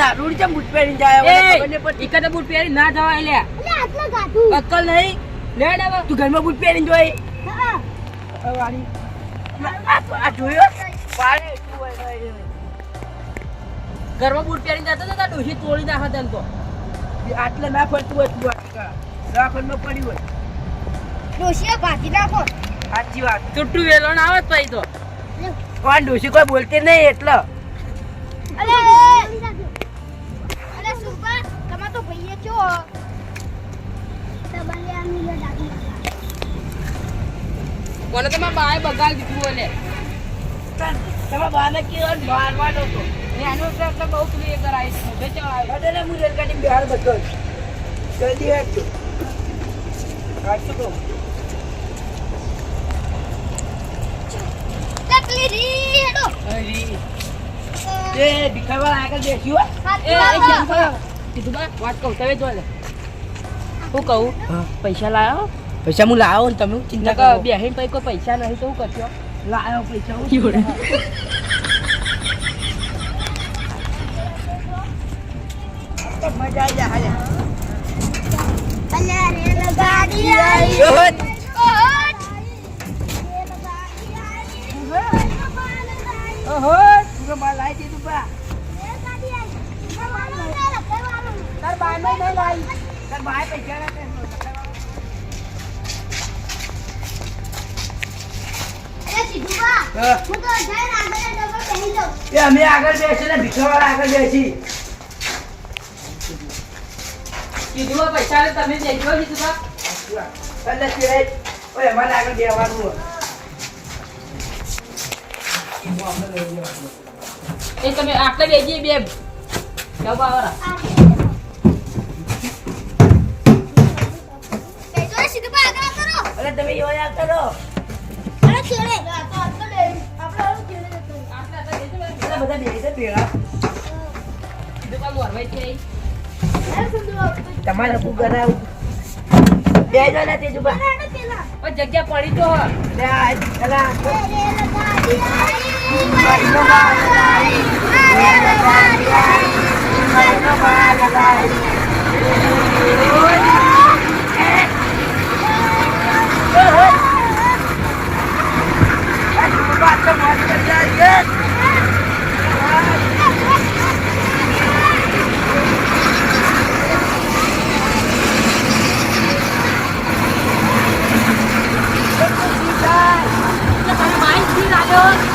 દારૂડી ચમ બૂટ પહેરી જાય પડતી. એકાદ બૂટ પહેરી ના જવાય લે. એટલે આટલા અક્કલ નહીં. લે હવે. તું ઘરમાં બૂટ પહેરીને જોઈ. હા. આ આ આ જોયો? તું. ઘરમાં બૂટ પહેરીને જતો તો તાર તોડી નાખે તને તો. આટલે ના ફરતું હોય તું દવાખાનામાં પડ્યું હોય. ડોશીએ ભાગી નાખો. સાચી વાત. ચૂટ્ટું વેલો ના આવે પછી તો. પણ ડોશી કોઈ બોલતી નહીં એટલે. અલે ભઈએ છો તમારે આ મિલો દાદી મને તો મારા બગાડ દીધું હોય તમે બાને કેવા મારવાનો હતો ને આનું એટલે એટલે બહુ ક્લિયર એ કરાય છે. મોઢે ચડાય બધાને હું રેલગાડી બહાર બગડ. જલ્દી કાઢશું કહું તકલી રી હેડો. હરી. એ ભીખાવાળા આગળ બેસ્યું હો. એ એ કેમ થયો? કીધું બા વાત કહું તમે જો લે હું કહું પૈસા લાયો પૈસા હું લાવો ને તમે ચિંતા કરો બેહીન પછી કોઈ પૈસા નહીં તો હું કરશો લાયો પૈસા હું તો મજા આવી જાય અલે રેલ ગાડી આવી ઓહટ. ઓહટ ઓહો તું માલ લાવી દીધું બા તાર બાયમાં નહીં બાય પૈસા ના દે. અમે આગળ બેસી ને ભીખાવાળા આગળ બેસી કીધું પૈસા તમે દેજો કીધું એટલે સિવાય ઓય અમારે આગળ એ તમે આટલે બેજી બે વાળા અરે એવો યાદ કરો બધા બા છે તમારે શું કરાવું બે જણા તે જુબા પણ જગ્યા પડી તો હોય. લે આ પેલા એટલે તમે માઇન્ડથી લાગ્યો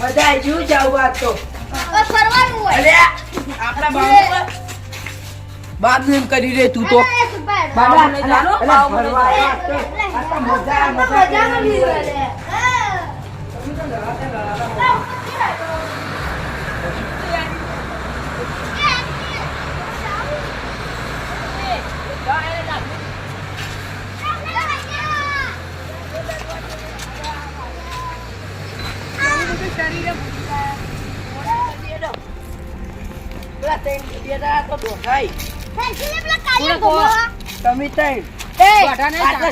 બધા જુ જાવ વાત તો કરી રે તું તો બાબા મજા મજા તમે.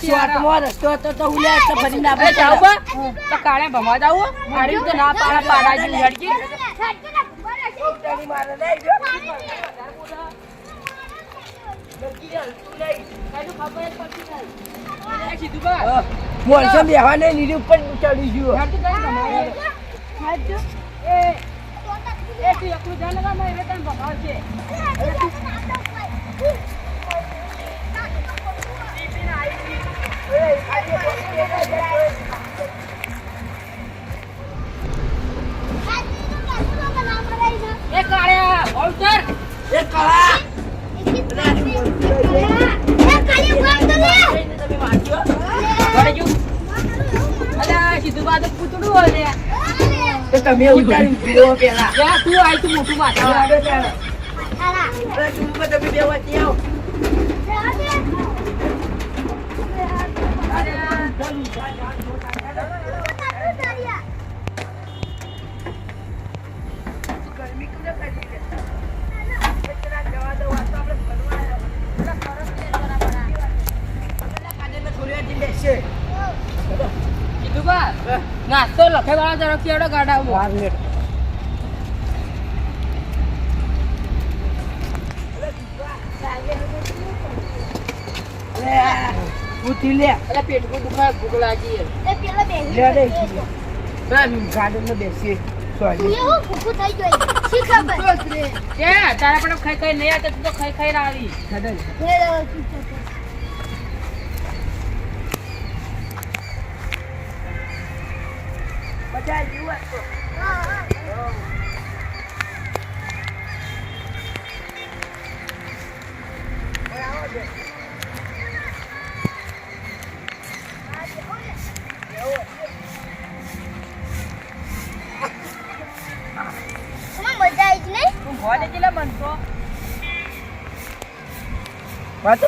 સ્વાદમાં રસ્તો હતો તો હું ફરી ના કાળે ભમવા જાવું? મારી તો ના પાડા પાડા જેવી હેડકી. તારી મારે નહીં જો. નક્કી છે, તું નહીં. એ સીધું બા. હા. મોણસો બેહવા નહીં, નીરી ઉપર ચડી ગયું. ભમાય. એ, એ તું એકલું જા ને કાં મારે તને ભમાવશે. એ કાળિયા, ભાવ ઉતાર. એ કળા. તમે વાંચ્યો? ઘરે જો. અલ્યા, સીધું બા તો પૂતળું હોય લે. તો તમે ઉતારી જુઓ પેલા. તું આય તું મોટું માથા. તું ઉપર તમે બે વચ્ચે આવો. ગરમી કેમ ના પડી રે? પેલા જવા દો, આ તો આપણે ફરવા આવ્યા. પેલા કાજલને થોડી વાર જઈને બેસશે. સીધું બા, હા. બાર મિનિટ. લે, ઉઠી પેટ પેટમાં ભૂખ લાગી છે. લે રે, ઉઠી લે. કે, તારા પણ ખાઈ ખાઈ નહીં આવતા, તું તો ખાઈ ખાઈ આવી. ગાર્ડન. બધા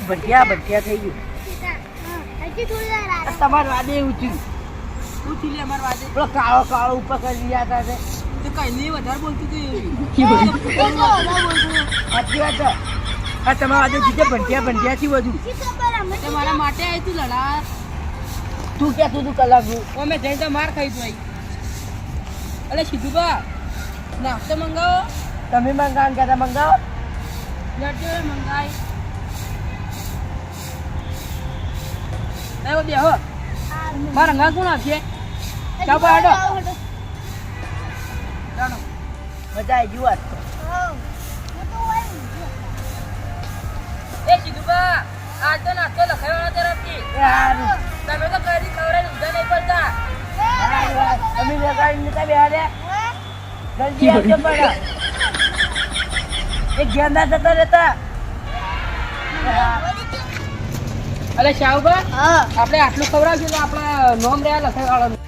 ભટિયા ભટિયા થઈ ગયું. તમારું આદે એવું થયું. તું થી લે અમાર વાજે. પેલો કાળો કાળો ઉપર કરી રહ્યા હતા તે. તું કઈ નહીં વધારે બોલતી હતી. સાચી વાત. આ તમારા આજે જીતે ભટિયા ભટિયા થી બધું તમારા મારા માટે આવી તું લડા તું ક્યાં તું કલાક ઓ મેં જઈને તો માર ખાઈ તું. અલે સીધું બા નાસ્તો મંગાવો તમે મંગાવ કહેતા મંગાવો એવો બેહો મારા રંગા છે ચાપો ચાલો મજા આવી તો. એ બા આજ તો નાસ્તો લખાવવાના તરફથી એ તમે તો કદી ખવડાવીને ઊંધા નહીં પડતા. તમે લગાડીને નતા બેહાડ્યા? જલ્દી આવજો પણ. એક ગેંદા જતા રહેતા. અલે શાહુબા આપણે આટલું ખવડાવશું તો આપણા નોમ રહ્યા લખાવવાનું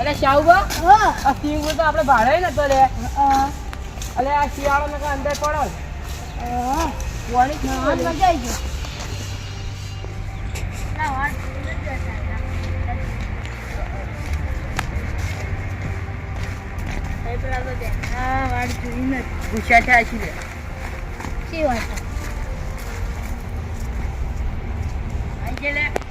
અરે શાહુભા આ સિંહ તો આપણે ભાડે નતો લે. અલે આ શિયાળો ને અંદર પડો. થાય છે શી વાત ગયેલા.